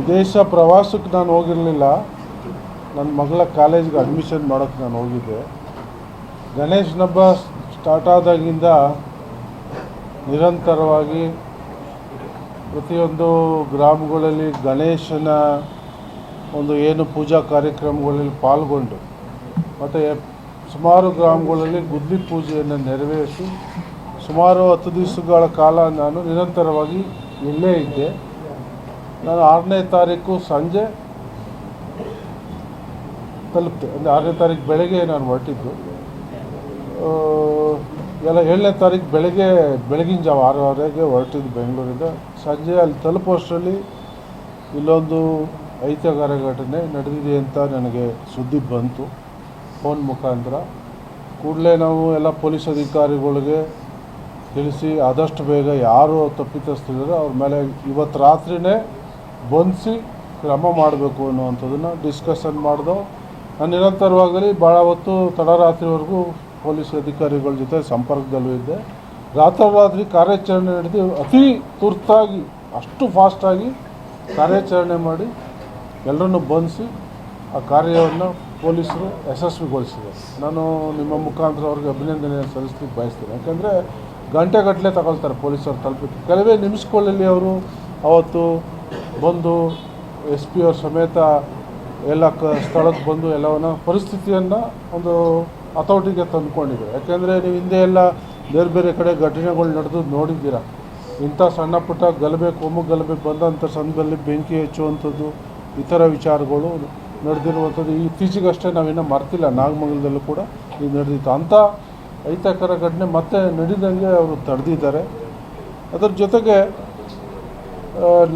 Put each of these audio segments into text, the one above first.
ವಿದೇಶ ಪ್ರವಾಸಕ್ಕೆ ನಾನು ಹೋಗಿರಲಿಲ್ಲ. ನನ್ನ ಮಗಳ ಕಾಲೇಜ್ಗೆ ಅಡ್ಮಿಷನ್ ಮಾಡೋಕ್ಕೆ ನಾನು ಹೋಗಿದ್ದೆ. ಗಣೇಶನ ಹಬ್ಬ ಸ್ಟಾರ್ಟ್ ಆದಾಗಿಂದ ನಿರಂತರವಾಗಿ ಪ್ರತಿಯೊಂದು ಗ್ರಾಮಗಳಲ್ಲಿ ಗಣೇಶನ ಒಂದು ಏನು ಪೂಜಾ ಕಾರ್ಯಕ್ರಮಗಳಲ್ಲಿ ಪಾಲ್ಗೊಂಡು, ಮತ್ತು ಸುಮಾರು ಗ್ರಾಮಗಳಲ್ಲಿ ಗುದ್ಲಿ ಪೂಜೆಯನ್ನು ನೆರವೇರಿಸಿ, ಸುಮಾರು ಹತ್ತು ದಿವಸಗಳ ಕಾಲ ನಾನು ನಿರಂತರವಾಗಿ ಇಲ್ಲೇ ಇದ್ದೆ. ನಾನು ಆರನೇ ತಾರೀಕು ಸಂಜೆ ತಲುಪ್ತೆ. ಅಂದರೆ ಆರನೇ ತಾರೀಕು ಬೆಳಗ್ಗೆ ನಾನು ಹೊರಟಿದ್ದು. ಎಲ್ಲ ಏಳನೇ ತಾರೀಕು ಬೆಳಗ್ಗೆ, ಬೆಳಗಿನ ಜಾವ ಆರೂವರೆಗೆ ಹೊರಟಿದ್ದು ಬೆಂಗಳೂರಿಂದ. ಸಂಜೆ ಅಲ್ಲಿ ತಲುಪೋಷ್ಟರಲ್ಲಿ ಇಲ್ಲೊಂದು ಐತಿಹಾಸಿಕ ಘಟನೆ ನಡೆದಿದೆ ಅಂತ ನನಗೆ ಸುದ್ದಿ ಬಂತು ಫೋನ್ ಮುಖಾಂತರ. ಕೂಡಲೇ ನಾವು ಎಲ್ಲ ಪೊಲೀಸ್ ಅಧಿಕಾರಿಗಳಿಗೆ ತಿಳಿಸಿ ಆದಷ್ಟು ಬೇಗ ಯಾರು ತಪ್ಪಿತಸ್ಥರಿದ್ದಾರೆ. ಅವ್ರ ಮೇಲೆ ಇವತ್ತು ರಾತ್ರಿನೇ ಬಂಧಿಸಿ ಕ್ರಮ ಮಾಡಬೇಕು ಅನ್ನುವಂಥದ್ದನ್ನು ಡಿಸ್ಕಷನ್ ಮಾಡ್ದೋ ನಾನು ನಿರಂತರವಾಗಿ ಭಾಳ ಹೊತ್ತು ತಡರಾತ್ರಿವರೆಗೂ ಪೊಲೀಸ್ ಅಧಿಕಾರಿಗಳ ಜೊತೆ ಸಂಪರ್ಕದಲ್ಲೂ ಇದ್ದೆ. ರಾತ್ರೋರಾತ್ರಿ ಕಾರ್ಯಾಚರಣೆ ನಡೆದು ಅತಿ ತುರ್ತಾಗಿ, ಅಷ್ಟು ಫಾಸ್ಟಾಗಿ ಕಾರ್ಯಾಚರಣೆ ಮಾಡಿ ಎಲ್ಲರನ್ನು ಬಂಧಿಸಿ ಆ ಕಾರ್ಯವನ್ನು ಪೊಲೀಸರು ಯಶಸ್ವಿಗೊಳಿಸಿದೆ ನಾನು ನಿಮ್ಮ ಮುಖಾಂತರ ಅವ್ರಿಗೆ ಅಭಿನಂದನೆ ಸಲ್ಲಿಸ್ಲಿಕ್ಕೆ ಬಯಸ್ತೀನಿ. ಯಾಕೆಂದರೆ ಗಂಟೆಗಟ್ಟಲೆ ತಗೊಳ್ತಾರೆ ಪೊಲೀಸರು ತಲುಪಿ. ಕೆಲವೇ ನಿಮಿಷಗಳಲ್ಲಿ ಅವರು, ಅವತ್ತು ಬಂದು ಎಸ್ ಪಿ ಅವ್ರ ಸಮೇತ ಎಲ್ಲ ಕ ಸ್ಥಳಕ್ಕೆ ಬಂದು ಎಲ್ಲವನ್ನ ಪರಿಸ್ಥಿತಿಯನ್ನು ಒಂದು ಹತೋಟಿಗೆ ತಂದುಕೊಂಡಿದ್ದಾರೆ ಯಾಕೆಂದರೆ ನೀವು ಹಿಂದೆ ಎಲ್ಲ ಬೇರೆ ಬೇರೆ ಕಡೆ ಘಟನೆಗಳು ನಡೆದು ನೋಡಿದ್ದೀರ. ಇಂಥ ಸಣ್ಣ ಪುಟ್ಟ ಗಲಭೆ ಕೋಮು ಗಲಭೆ ಬಂದಂಥ ಸಂದರ್ಭದಲ್ಲಿ ಬೆಂಕಿ ಹೆಚ್ಚುವಂಥದ್ದು ಇತರ ವಿಚಾರಗಳು ನಡೆದಿರುವಂಥದ್ದು. ಇತ್ತೀಚೆಗಷ್ಟೇ ನಾವಿನ್ನೂ ಮರ್ತಿಲ್ಲ. ನಾಗಮಂಗಲದಲ್ಲೂ ಕೂಡ ಇದು ನಡೆದಿತ್ತು. ಅಂಥ ಅಹಿತಕರ ಘಟನೆ ಮತ್ತೆ ನಡೆದಂಗೆ ಅವರು ತಡೆದಿದ್ದಾರೆ. ಅದರ ಜೊತೆಗೆ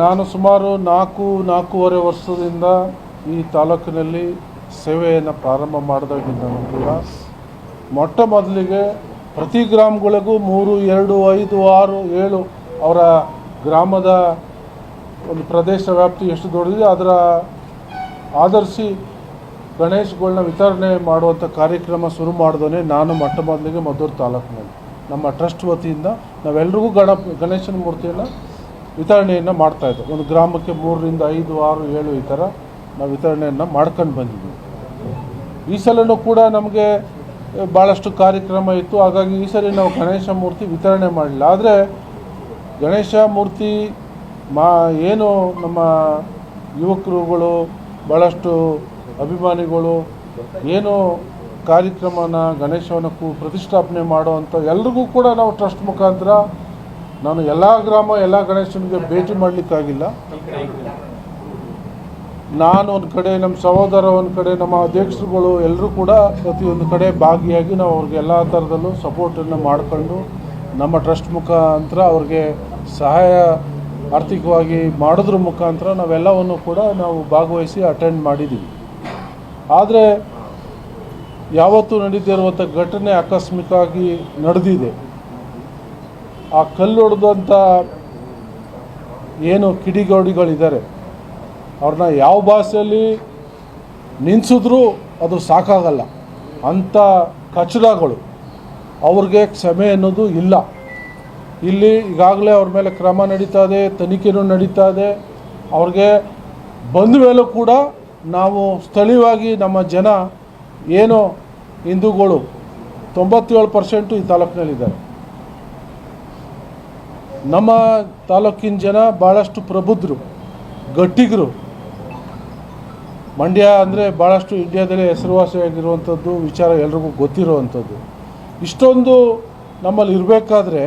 ನಾನು ಸುಮಾರು ನಾಲ್ಕು, ನಾಲ್ಕೂವರೆ ವರ್ಷದಿಂದ ಈ ತಾಲೂಕಿನಲ್ಲಿ ಸೇವೆಯನ್ನು ಪ್ರಾರಂಭ ಮಾಡಿದಾಗಿದ್ದಾನು ಕೂಡ ಮೊಟ್ಟ ಮೊದಲಿಗೆ ಪ್ರತಿ ಗ್ರಾಮಗಳಿಗೂ ಮೂರು, ಎರಡು, ಐದು, ಆರು, ಏಳು ಅವರ ಗ್ರಾಮದ ಒಂದು ಪ್ರದೇಶ ವ್ಯಾಪ್ತಿ ಎಷ್ಟು ದೊಡ್ಡದಿದೆ ಅದರ ಆಧರಿಸಿ ಗಣೇಶ್ಗಳನ್ನ ವಿತರಣೆ ಮಾಡುವಂಥ ಕಾರ್ಯಕ್ರಮ ಶುರು ಮಾಡಿದೋನೆ ನಾನು ಮೊಟ್ಟ ಮೊದಲಿಗೆ ಮದ್ದೂರು ತಾಲೂಕಿನಲ್ಲಿ. ನಮ್ಮ ಟ್ರಸ್ಟ್ ವತಿಯಿಂದ ನಾವೆಲ್ರಿಗೂ ಗಣ ಗಣೇಶನ ಮೂರ್ತಿಯನ್ನು ವಿತರಣೆಯನ್ನು ಮಾಡ್ತಾಯಿದ್ದೆ ಒಂದು ಗ್ರಾಮಕ್ಕೆ ಮೂರರಿಂದ ಐದು, ಆರು, ಏಳು ಈ ಥರ ನಾವು ವಿತರಣೆಯನ್ನು ಮಾಡ್ಕೊಂಡು ಬಂದಿದ್ದೀವಿ ಈ ಸಲನೂ ಕೂಡ ನಮಗೆ ಭಾಳಷ್ಟು ಕಾರ್ಯಕ್ರಮ ಇತ್ತು. ಹಾಗಾಗಿ ಈ ಸಲ ನಾವು ಗಣೇಶ ಮೂರ್ತಿ ವಿತರಣೆ ಮಾಡಲಿಲ್ಲ. ಆದರೆ ಗಣೇಶ ಮೂರ್ತಿ ಮಾ, ಏನು ನಮ್ಮ ಯುವಕರುಗಳು ಭಾಳಷ್ಟು ಅಭಿಮಾನಿಗಳು ಏನು ಕಾರ್ಯಕ್ರಮನ ಗಣೇಶವನ್ನು ಪ್ರತಿಷ್ಠಾಪನೆ ಮಾಡುವಂಥ ಎಲ್ರಿಗೂ ಕೂಡ ನಾವು ಟ್ರಸ್ಟ್ ಮುಖಾಂತರ ನಾನು ಎಲ್ಲ ಗ್ರಾಮ, ಎಲ್ಲ ಗಣೇಶನಿಗೆ ಭೇಟಿ ಮಾಡಲಿಕ್ಕಾಗಿಲ್ಲ. ನಾನು ಒಂದು ಕಡೆ ನಮ್ಮ ಸಹೋದರ ಒಂದು ಕಡೆ, ನಮ್ಮ ಅಧ್ಯಕ್ಷರುಗಳು ಎಲ್ಲರೂ ಕೂಡ ಪ್ರತಿಯೊಂದು ಕಡೆ ಭಾಗಿಯಾಗಿ ನಾವು ಅವ್ರಿಗೆ ಎಲ್ಲ ಥರದಲ್ಲೂ ಸಪೋರ್ಟನ್ನು ಮಾಡಿಕೊಂಡು, ನಮ್ಮ ಟ್ರಸ್ಟ್ ಮುಖಾಂತರ ಅವ್ರಿಗೆ ಸಹಾಯ ಆರ್ಥಿಕವಾಗಿ ಮಾಡೋದ್ರ ಮುಖಾಂತರ ನಾವೆಲ್ಲವನ್ನು ಕೂಡ ನಾವು ಭಾಗವಹಿಸಿ ಅಟೆಂಡ್ ಮಾಡಿದ್ದೀವಿ ಆದರೆ ಯಾವತ್ತೂ ನಡೀತಿರುವಂಥ ಘಟನೆ ಆಕಸ್ಮಿಕವಾಗಿ ನಡೆದಿದೆ. ಆ ಕಲ್ಲು ಹೊಡೆದಂಥ ಏನು ಕಿಡಿಗೋಡಿಗಳಿದ್ದಾರೆ, ಅವ್ರನ್ನ ಯಾವ ಭಾಷೆಯಲ್ಲಿ ನಿನ್ಸಿದ್ರೂ ಅದು ಸಾಕಾಗಲ್ಲ. ಅಂಥ ಕಚಡಗಳು ಅವ್ರಿಗೆ ಕ್ಷಮೆ ಅನ್ನೋದು ಇಲ್ಲ. ಇಲ್ಲಿ ಈಗಾಗಲೇ ಅವ್ರ ಮೇಲೆ ಕ್ರಮ ನಡೀತಾ ಇದೆ, ತನಿಖೆನೂ ನಡೀತಾ ಇದೆ. ಅವ್ರಿಗೆ ಬಂದ ಮೇಲೂ ಕೂಡ ನಾವು ಸ್ಥಳೀಯವಾಗಿ ನಮ್ಮ ಜನ ಏನು ಹಿಂದೂಗಳು ತೊಂಬತ್ತೇಳು ಪರ್ಸೆಂಟು ಈ ತಾಲೂಕಿನಲ್ಲಿದ್ದಾರೆ. ನಮ್ಮ ತಾಲೂಕಿನ ಜನ ಭಾಳಷ್ಟು ಪ್ರಬುದ್ಧರು, ಗಟ್ಟಿಗರು. ಮಂಡ್ಯ ಅಂದರೆ ಭಾಳಷ್ಟು ಇಂಡಿಯಾದಲ್ಲೇ ಹೆಸರುವಾಸಿಯಾಗಿರುವಂಥದ್ದು ವಿಚಾರ ಎಲ್ರಿಗೂ ಗೊತ್ತಿರುವಂಥದ್ದು. ಇಷ್ಟೊಂದು ನಮ್ಮಲ್ಲಿ ಇರಬೇಕಾದ್ರೆ,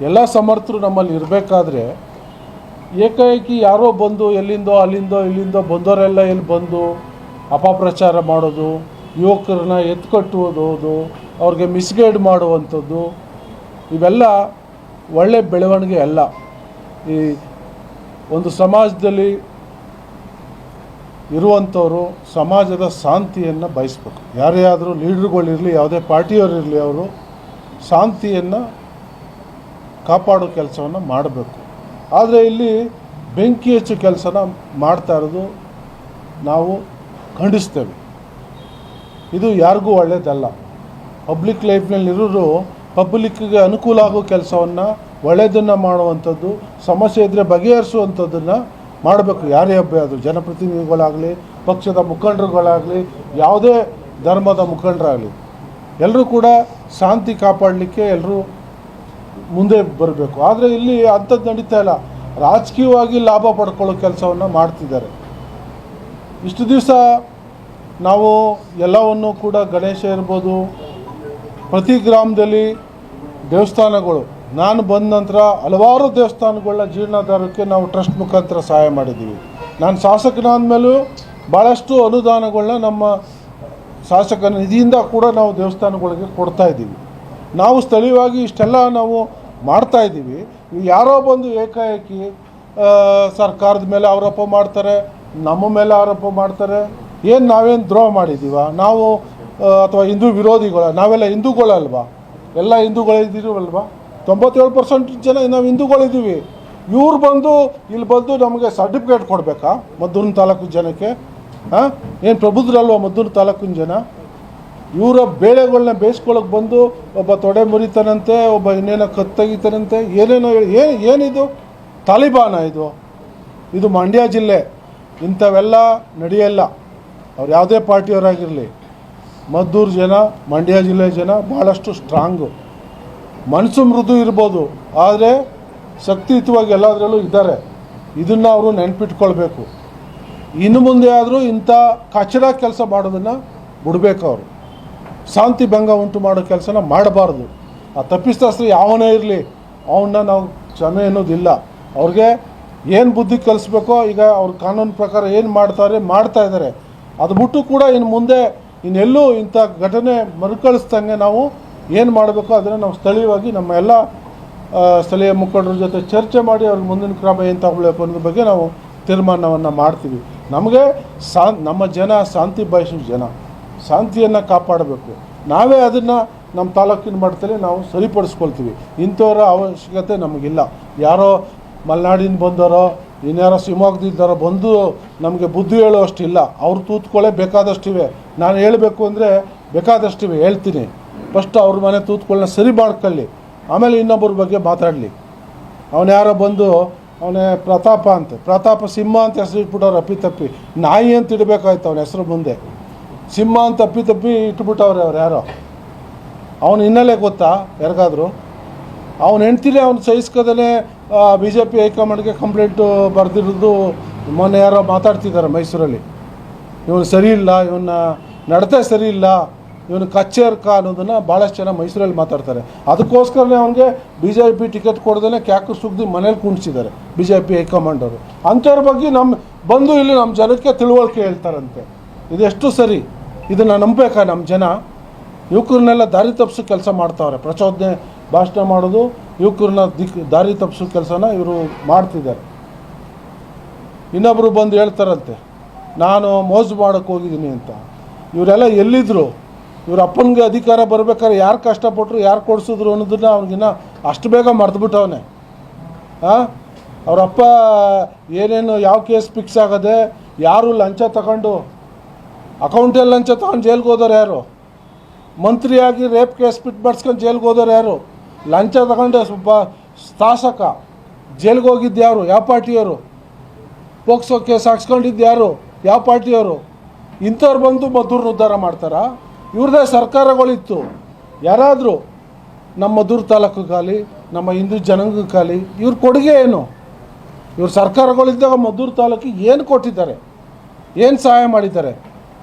ಎಲ್ಲ ಸಮರ್ಥರು ನಮ್ಮಲ್ಲಿ ಇರಬೇಕಾದ್ರೆ, ಏಕಾಏಕಿ ಯಾರೋ ಬಂದು ಎಲ್ಲಿಂದೋ ಅಲ್ಲಿಂದೋ ಇಲ್ಲಿಂದೋ ಬಂದವರೆಲ್ಲ ಎಲ್ಲಿ ಬಂದು ಅಪಪ್ರಚಾರ ಮಾಡೋದು, ಯುವಕರನ್ನ ಎತ್ಕಟ್ಟುವುದು ಅವ್ರಿಗೆ ಮಿಸ್ಗೈಡ್ ಮಾಡುವಂಥದ್ದು, ಇವೆಲ್ಲ ಒಳ್ಳೆ ಬೆಳವಣಿಗೆ ಅಲ್ಲ. ಈ ಒಂದು ಸಮಾಜದಲ್ಲಿ ಇರುವಂಥವರು ಸಮಾಜದ ಶಾಂತಿಯನ್ನು ಬಯಸ್ಬೇಕು. ಯಾರೇ ಆದರೂ ಲೀಡ್ರುಗಳಿರಲಿ ಯಾವುದೇ ಪಾರ್ಟಿಯವರಿರಲಿ ಅವರು ಶಾಂತಿಯನ್ನು ಕಾಪಾಡೋ ಕೆಲಸವನ್ನು ಮಾಡಬೇಕು. ಆದರೆ ಇಲ್ಲಿ ಬೆಂಕಿ ಹೆಚ್ಚು ಕೆಲಸನ ಮಾಡ್ತಾ ಇರೋದು ನಾವು ಖಂಡಿಸ್ತೇವೆ. ಇದು ಯಾರಿಗೂ ಒಳ್ಳೆಯದಲ್ಲ ಪಬ್ಲಿಕ್ ಲೈಫ್ನಲ್ಲಿರೋರು ಪಬ್ಲಿಕ್ಗೆ ಅನುಕೂಲ ಆಗೋ ಕೆಲಸವನ್ನು ಒಳ್ಳೆಯದನ್ನು ಮಾಡುವಂಥದ್ದು, ಸಮಸ್ಯೆ ಇದ್ದರೆ ಬಗೆಹರಿಸುವಂಥದ್ದನ್ನು ಮಾಡಬೇಕು. ಯಾರೇ ಹಬ್ಬ ಅದು ಜನಪ್ರತಿನಿಧಿಗಳಾಗಲಿ, ಪಕ್ಷದ ಮುಖಂಡರುಗಳಾಗಲಿ, ಯಾವುದೇ ಧರ್ಮದ ಮುಖಂಡರಾಗಲಿ ಎಲ್ಲರೂ ಕೂಡ ಶಾಂತಿ ಕಾಪಾಡಲಿಕ್ಕೆ ಎಲ್ಲರೂ ಮುಂದೆ ಬರಬೇಕು. ಆದರೆ ಇಲ್ಲಿ ಅಂಥದ್ದು ನಡೀತಾ ಇಲ್ಲ. ರಾಜಕೀಯವಾಗಿ ಲಾಭ ಪಡ್ಕೊಳ್ಳೋ ಕೆಲಸವನ್ನು ಮಾಡ್ತಿದ್ದಾರೆ. ಇಷ್ಟು ದಿವಸ ನಾವು ಎಲ್ಲವನ್ನು ಕೂಡ ಗಣೇಶ ಇರ್ಬೋದು ಪ್ರತಿ ಗ್ರಾಮದಲ್ಲಿ ದೇವಸ್ಥಾನಗಳು. ನಾನು ಬಂದ ನಂತರ ಹಲವಾರು ದೇವಸ್ಥಾನಗಳನ್ನ ಜೀರ್ಣೋದ್ಧಾರಕ್ಕೆ ನಾವು ಟ್ರಸ್ಟ್ ಮುಖಾಂತರ ಸಹಾಯ ಮಾಡಿದ್ದೀವಿ. ನಾನು ಶಾಸಕನಾದ ಮೇಲೂ ಭಾಳಷ್ಟು ಅನುದಾನಗಳನ್ನ ನಮ್ಮ ಶಾಸಕ ನಿಧಿಯಿಂದ ಕೂಡ ನಾವು ದೇವಸ್ಥಾನಗಳಿಗೆ ಕೊಡ್ತಾ ಇದ್ದೀವಿ. ನಾವು ಸ್ಥಳೀಯವಾಗಿ ಇಷ್ಟೆಲ್ಲ ನಾವು ಮಾಡ್ತಾ ಇದ್ದೀವಿ. ಯಾರೋ ಬಂದು ಏಕಾಏಕಿ ಸರ್ಕಾರದ ಮೇಲೆ ಆರೋಪ ಮಾಡ್ತಾರೆ, ನಮ್ಮ ಮೇಲೆ ಆರೋಪ ಮಾಡ್ತಾರೆ. ಏನು ನಾವೇನು ದ್ರೋಹ ಮಾಡಿದ್ದೀವ? ನಾವು ಅಥವಾ ಹಿಂದೂ ವಿರೋಧಿಗಳ, ನಾವೆಲ್ಲ ಹಿಂದೂಗಳಲ್ವಾ? ಎಲ್ಲ ಹಿಂದೂಗಳಿದ್ದೀವಲ್ವಾ ತೊಂಬತ್ತೇಳು ಪರ್ಸೆಂಟ್ ಜನ ನಾವು ಹಿಂದೂಗಳಿದ್ದೀವಿ ಇವ್ರು ಬಂದು, ಇಲ್ಲಿ ಬಂದು ನಮಗೆ ಸರ್ಟಿಫಿಕೇಟ್ ಕೊಡಬೇಕಾ, ಮದ್ದೂರಿನ ತಾಲೂಕು ಜನಕ್ಕೆ? ಹಾಂ ಏನು ಪ್ರಬುದ್ಧರಲ್ವ ಮದ್ದೂರು ತಾಲೂಕಿನ ಜನ? ಇವರ ಬೇಳೆಗಳನ್ನ ಬೇಯಿಸ್ಕೊಳಕ್ಕೆ ಬಂದು ಒಬ್ಬ ತೊಡೆ ಮುರಿತಾನಂತೆ, ಒಬ್ಬ ಇನ್ನೇನೋ ಕತ್ತಗಿತಾನಂತೆ ತೆಗಿತಾನಂತೆ ಏನೇನೋ ಹೇಳಿ ಏನು ಏನಿದು? ತಾಲಿಬಾನ ಇದು? ಇದು ಮಂಡ್ಯ ಜಿಲ್ಲೆ. ಇಂಥವೆಲ್ಲ ನಡೆಯಲ್ಲ. ಅವ್ರು ಯಾವುದೇ ಪಾರ್ಟಿಯವರಾಗಿರಲಿ. ಮದ್ದೂರು ಜನ, ಮಂಡ್ಯ ಜಿಲ್ಲೆ ಜನ ಭಾಳಷ್ಟು ಸ್ಟ್ರಾಂಗು ಮನಸ್ಸು ಮೃದು ಇರ್ಬೋದು, ಆದರೆ ಶಕ್ತಿಯುತವಾಗಿ ಎಲ್ಲದರಲ್ಲೂ ಇದ್ದಾರೆ. ಇದನ್ನು ಅವರು ನೆನಪಿಟ್ಕೊಳ್ಬೇಕು. ಇನ್ನು ಮುಂದೆ ಆದರೂ ಇಂಥ ಕಚಡ ಕೆಲಸ ಮಾಡೋದನ್ನು ಬಿಡಬೇಕು ಅವರು. ಶಾಂತಿ ಭಂಗ ಉಂಟು ಮಾಡೋ ಕೆಲಸನ ಮಾಡಬಾರ್ದು. ಆ ತಪ್ಪಿಸ್ತಾಸ್ತ್ರ ಯಾವನೇ ಇರಲಿ ಅವನ್ನ ನಾವು ಕ್ಷಮೆ ಅನ್ನೋದಿಲ್ಲ ಅವ್ರಿಗೆ ಏನು ಬುದ್ಧಿ ಕಲಿಸ್ಬೇಕೋ, ಈಗ ಅವ್ರ ಕಾನೂನು ಪ್ರಕಾರ ಏನು ಮಾಡ್ತಾರೆ, ಮಾಡ್ತಾ ಇದ್ದಾರೆ. ಅದು ಬಿಟ್ಟು ಕೂಡ ಇನ್ನು ಮುಂದೆ ಇನ್ನೆಲ್ಲೂ ಇಂಥ ಘಟನೆ ಮರುಕಳಿಸ್ದಂಗೆ ನಾವು ಏನು ಮಾಡಬೇಕು ಅದನ್ನು ನಾವು ಸ್ಥಳೀಯವಾಗಿ ನಮ್ಮ ಎಲ್ಲ ಸ್ಥಳೀಯ ಮುಖಂಡರ ಜೊತೆ ಚರ್ಚೆ ಮಾಡಿ ಅವ್ರಿಗೆ ಮುಂದಿನ ಕ್ರಮ ಏನು ತಗೊಳ್ಬೇಕು ಅನ್ನೋದ್ರ ಬಗ್ಗೆ ನಾವು ತೀರ್ಮಾನವನ್ನು ಮಾಡ್ತೀವಿ. ನಮಗೆ ಸಾ, ನಮ್ಮ ಜನ ಶಾಂತಿ ಬಯಸುವ ಜನ. ಶಾಂತಿಯನ್ನು ಕಾಪಾಡಬೇಕು. ನಾವೇ ಅದನ್ನು ನಮ್ಮ ತಾಲೂಕಿನ ಮಟ್ಟದಲ್ಲಿ ನಾವು ಸರಿಪಡಿಸ್ಕೊಳ್ತೀವಿ. ಇಂಥವರ ಅವಶ್ಯಕತೆ ನಮಗಿಲ್ಲ. ಯಾರೋ ಮಲೆನಾಡಿಂದ ಬಂದವರೋ ಇನ್ಯಾರೋ ಶಿವಮೊಗ್ಗದಿದ್ದಾರೋ ಬಂದು ನಮಗೆ ಬುದ್ಧಿ ಹೇಳುವಷ್ಟಿಲ್ಲ. ಅವ್ರು ತೂತ್ಕೊಳ್ಳೆ ಬೇಕಾದಷ್ಟಿವೆ. ನಾನು ಹೇಳಬೇಕು ಅಂದರೆ ಬೇಕಾದಷ್ಟಿವೆ, ಹೇಳ್ತೀನಿ. ಫಸ್ಟ್ ಅವ್ರ ಮನೆ ತೂತ್ಕೊಳ್ಳೆ ಸರಿ ಮಾಡ್ಕೊಳ್ಳಿ. ಆಮೇಲೆ ಇನ್ನೊಬ್ಬರ ಬಗ್ಗೆ ಮಾತಾಡಲಿ. ಅವನು ಯಾರೋ ಬಂದು, ಅವನೇ ಪ್ರತಾಪ ಅಂತ, ಪ್ರತಾಪ ಸಿಂಹ ಅಂತ ಹೆಸರು ಇಟ್ಬಿಟ್ಟವ್ರು ಅಪ್ಪಿ ತಪ್ಪಿ. ನಾಯಿ ಅಂತ ಇಡಬೇಕಾಯ್ತು ಅವನ ಹೆಸರು ಮುಂದೆ. ಸಿಂಹ ಅಂತ ಅಪ್ಪಿ ತಪ್ಪಿ ಇಟ್ಬಿಟ್ಟವ್ರೆ ಅವ್ರು ಯಾರೋ. ಅವನ ಹಿನ್ನೆಲೆ ಗೊತ್ತಾ, ಯಾರಿಗಾದ್ರು? ಅವನ ಹೆಂಡ್ತಿನೇ ಅವ್ನು ಸಹಿಸ್ಕೋದೇ ಬಿ ಜೆ ಪಿ ಹೈಕಮಾಂಡ್ಗೆ ಕಂಪ್ಲೇಂಟು ಬರೆದಿರೋದು ಮೊನ್ನೆ ಯಾರೋ ಮಾತಾಡ್ತಿದ್ದಾರೆ ಮೈಸೂರಲ್ಲಿ. ಇವನು ಸರಿ ಇಲ್ಲ ಇವನ್ನ ನಡತೆ ಸರಿ ಇಲ್ಲ, ಇವನು ಕಚ್ಚೇರ್ಕ ಅನ್ನೋದನ್ನು ಭಾಳಷ್ಟು ಜನ ಮೈಸೂರಲ್ಲಿ ಮಾತಾಡ್ತಾರೆ. ಅದಕ್ಕೋಸ್ಕರನೇ ಅವನಿಗೆ ಬಿ ಜೆ ಪಿ ಟಿಕೆಟ್ ಕೊಡ್ದೇ ಕ್ಯಾಕು ಸುಗ್ದು ಮನೇಲಿ ಕುಣಿಸಿದ್ದಾರೆ B J P high command ಅವರು. ಅಂಥವ್ರ ಬಗ್ಗೆ ನಮ್ಮ ಬಂದು ಇಲ್ಲಿ ನಮ್ಮ ಜನಕ್ಕೆ ತಿಳುವಳಿಕೆ ಹೇಳ್ತಾರಂತೆ. ಇದೆಷ್ಟು ಸರಿ? ಇದನ್ನು ನಂಬಬೇಕಾ ನಮ್ಮ ಜನ? ಯುವಕರನ್ನೆಲ್ಲ ದಾರಿ ತಪ್ಪಿಸೋ ಕೆಲಸ ಮಾಡ್ತಾವ್ರೆ. ಪ್ರಚೋದನೆ ಭಾಷಣ ಮಾಡೋದು ಯುವಕರನ್ನ ದಿಕ್ ದಾರಿ ತಪ್ಪಿಸೋ ಕೆಲಸನ ಇವರು ಮಾಡ್ತಿದ್ದಾರೆ. ಇನ್ನೊಬ್ಬರು ಬಂದು ಹೇಳ್ತಾರಂತೆ, ನಾನು ಮೋಸ ಮಾಡೋಕ್ಕೆ ಹೋಗಿದ್ದೀನಿ ಅಂತ. ಇವರೆಲ್ಲ ಎಲ್ಲಿದ್ದರು ಇವ್ರ ಅಪ್ಪನಿಗೆ ಅಧಿಕಾರ ಬರ್ಬೇಕಾದ್ರೆ ಯಾರು ಕಷ್ಟಪಟ್ಟರು ಯಾರು ಕೊಡಿಸಿದ್ರು ಅನ್ನೋದನ್ನ ಅವ್ನಿಗಿನ್ನ ಅಷ್ಟು ಬೇಗ ಮರೆತುಬಿಟ್ಟವನೆ ಹಾಂ ಅವರಪ್ಪ ಏನೇನು ಯಾವ ಕೇಸ್ ಫಿಕ್ಸ್ ಆಗದೆ ಯಾರು ಲಂಚ ತಗೊಂಡು, ಅಕೌಂಟಲ್ಲಿ ಲಂಚ ತಗೊಂಡು ಜೈಲ್ಗೆ ಹೋದವ್ರು ಯಾರು? ಮಂತ್ರಿಯಾಗಿ ರೇಪ್ ಕೇಸ್ ಬಿಟ್ಟು ಬಡ್ಸ್ಕೊಂಡು ಜೈಲ್ಗೆ ಹೋದವ್ರು ಯಾರು? ಲಂಚ ತಗೊಂಡು ಸ್ವಲ್ಪ ಶಾಸಕ. ಜೈಲ್ಗೆ ಹೋಗಿದ್ದು ಯಾರು? ಯಾವ ಪಾರ್ಟಿಯವರು? ಪೋಕ್ಸೋ ಕೇಸ್ ಹಾಕ್ಸ್ಕೊಂಡಿದ್ದು ಯಾರು? ಯಾವ ಪಾರ್ಟಿಯವರು? ಇಂಥವ್ರು ಬಂದು ಮದ್ದೂರನ್ನ ಉದ್ಧಾರ ಮಾಡ್ತಾರಾ? ಇವ್ರದೇ ಸರ್ಕಾರಗಳಿತ್ತು. ಯಾರಾದರೂ ನಮ್ಮ ಮದ್ದೂರು ಖಾಲಿ, ನಮ್ಮ ಹಿಂದೂ ಜನಾಂಗಕ್ಕಾಗಲಿ ಇವ್ರ ಕೊಡುಗೆ ಏನು? ಇವ್ರ ಸರ್ಕಾರಗಳಿದ್ದಾಗ ಮದ್ದೂರು ತಾಲೂಕಿಗೆ ಏನು ಕೊಟ್ಟಿದ್ದಾರೆ? ಏನು ಸಹಾಯ ಮಾಡಿದ್ದಾರೆ?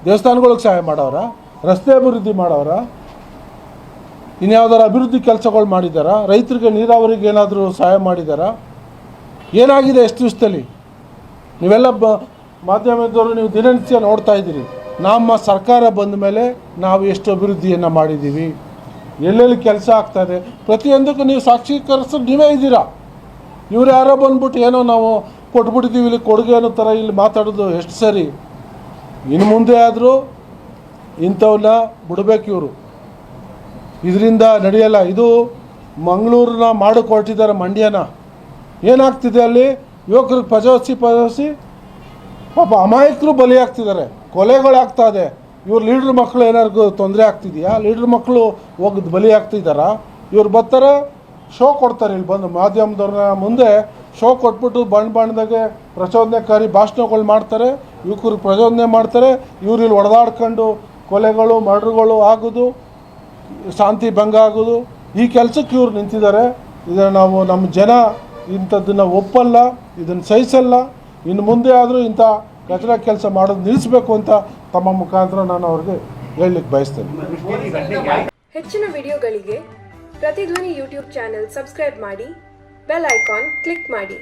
ದೇವಸ್ಥಾನಗಳಿಗೆ ಸಹಾಯ ಮಾಡೋರ? ರಸ್ತೆ ಅಭಿವೃದ್ಧಿ ಮಾಡವ್ರ ಇನ್ಯಾವ್ದಾರು ಅಭಿವೃದ್ಧಿ ಕೆಲಸಗಳು ಮಾಡಿದ್ದಾರಾ ರೈತರಿಗೆ ನೀರಾವರಿಗೆ ಏನಾದರೂ ಸಹಾಯ ಮಾಡಿದಾರ? ಏನಾಗಿದೆ ಎಷ್ಟು ದಿವಸದಲ್ಲಿ? ನೀವೆಲ್ಲ ಬ, ಮಾಧ್ಯಮದವರು ನೀವು ದಿನನಿತ್ಯ ನೋಡ್ತಾ ಇದ್ದೀರಿ. ನಮ್ಮ ಸರ್ಕಾರ ಬಂದ ಮೇಲೆ ನಾವು ಎಷ್ಟು ಅಭಿವೃದ್ಧಿಯನ್ನು ಮಾಡಿದ್ದೀವಿ. ಎಲ್ಲೆಲ್ಲಿ ಕೆಲಸ ಆಗ್ತಾಯಿದೆ ಪ್ರತಿಯೊಂದಕ್ಕೂ ನೀವು ಸಾಕ್ಷೀಕರಿಸೋದು ನೀವೇ ಇದ್ದೀರಾ? ಇವ್ರು ಯಾರೋ ಬಂದ್ಬಿಟ್ಟು ಏನೋ ನಾವು ಕೊಟ್ಬಿಟ್ಟಿದ್ದೀವಿ, ಇಲ್ಲಿ ಕೊಡುಗೆ ಅನ್ನೋ ಥರ ಇಲ್ಲಿ ಮಾತಾಡೋದು ಎಷ್ಟು ಸರಿ? ಇನ್ನು ಮುಂದೆ ಆದರೂ ಇಂಥವನ್ನ ಬಿಡಬೇಕು ಇವರು. ಇದರಿಂದ ನಡೆಯಲ್ಲ. ಇದು ಮಂಗಳೂರನ್ನ ಮಾಡಕ್ಕೆ ಹೊರಟಿದ್ದಾರೆ ಮಂಡ್ಯನ. ಏನಾಗ್ತಿದೆ ಅಲ್ಲಿ? ಯುವಕರು ಪಜವಸಿ ಪಜವಸಿ ಪಾಪ ಅಮಾಯಕರು ಬಲಿಯಾಗ್ತಿದ್ದಾರೆ. ಕೊಲೆಗಳಾಗ್ತಾ ಇದೆ. ಇವ್ರ ಲೀಡ್ರ್ ಮಕ್ಕಳು ಏನಾದ್ರು ತೊಂದರೆ ಆಗ್ತಿದೆಯಾ? ಲೀಡ್ರ್ ಮಕ್ಕಳು ಹೋಗಿ ಬಲಿ ಆಗ್ತಿದ್ದಾರಾ ಇವ್ರು ಬರ್ತಾರೆ, ಶೋ ಕೊಡ್ತಾರೆ ಇಲ್ಲಿ ಬಂದು ಮಾಧ್ಯಮದವ್ರನ್ನ. ಮುಂದೆ ಶೋ ಕೊಟ್ಬಿಟ್ಟು ಬಣ್ಣ ಬಣ್ಣದಾಗೆ ಪ್ರಚೋದನೆಕಾರಿ ಭಾಷಣಗಳು ಮಾಡ್ತಾರೆ. ಯುವಕರು ಪ್ರಚೋದನೆ ಮಾಡ್ತಾರೆ. ಇವ್ರು ಇಲ್ಲಿ ಹೊಡೆದಾಡ್ಕೊಂಡು ಕೊಲೆಗಳು, ಮರ್ಡ್ರುಗಳು ಆಗೋದು. ಶಾಂತಿ ಭಂಗ ಆಗೋದು. ಈ ಕೆಲಸಕ್ಕೆ ಇವ್ರು ನಿಂತಿದ್ದಾರೆ. ಇದನ್ನು ನಾವು ನಮ್ಮ ಜನ ಇಂಥದ್ದನ್ನು ಒಪ್ಪಲ್ಲ, ಇದನ್ನು ಸಹಿಸಲ್ಲ. ಇನ್ನು ಮುಂದೆ ಆದರೂ ಇಂಥ ಕಚಡ ಕೆಲಸ ಮಾಡೋದು ನಿಲ್ಲಿಸಬೇಕು ಅಂತ ತಮ್ಮ ಮುಖಾಂತರ ನಾನು ಅವ್ರಿಗೆ ಹೇಳಲಿಕ್ಕೆ ಬಯಸ್ತೇನೆ. ಹೆಚ್ಚಿನ ವಿಡಿಯೋಗಳಿಗೆ ಪ್ರತಿಧ್ವನಿ ಯೂಟ್ಯೂಬ್ ಚಾನೆಲ್ ಸಬ್ಸ್ಕ್ರೈಬ್ ಮಾಡಿ, ಬೆಲ್ ಐಕಾನ್ ಕ್ಲಿಕ್ ಮಾಡಿ.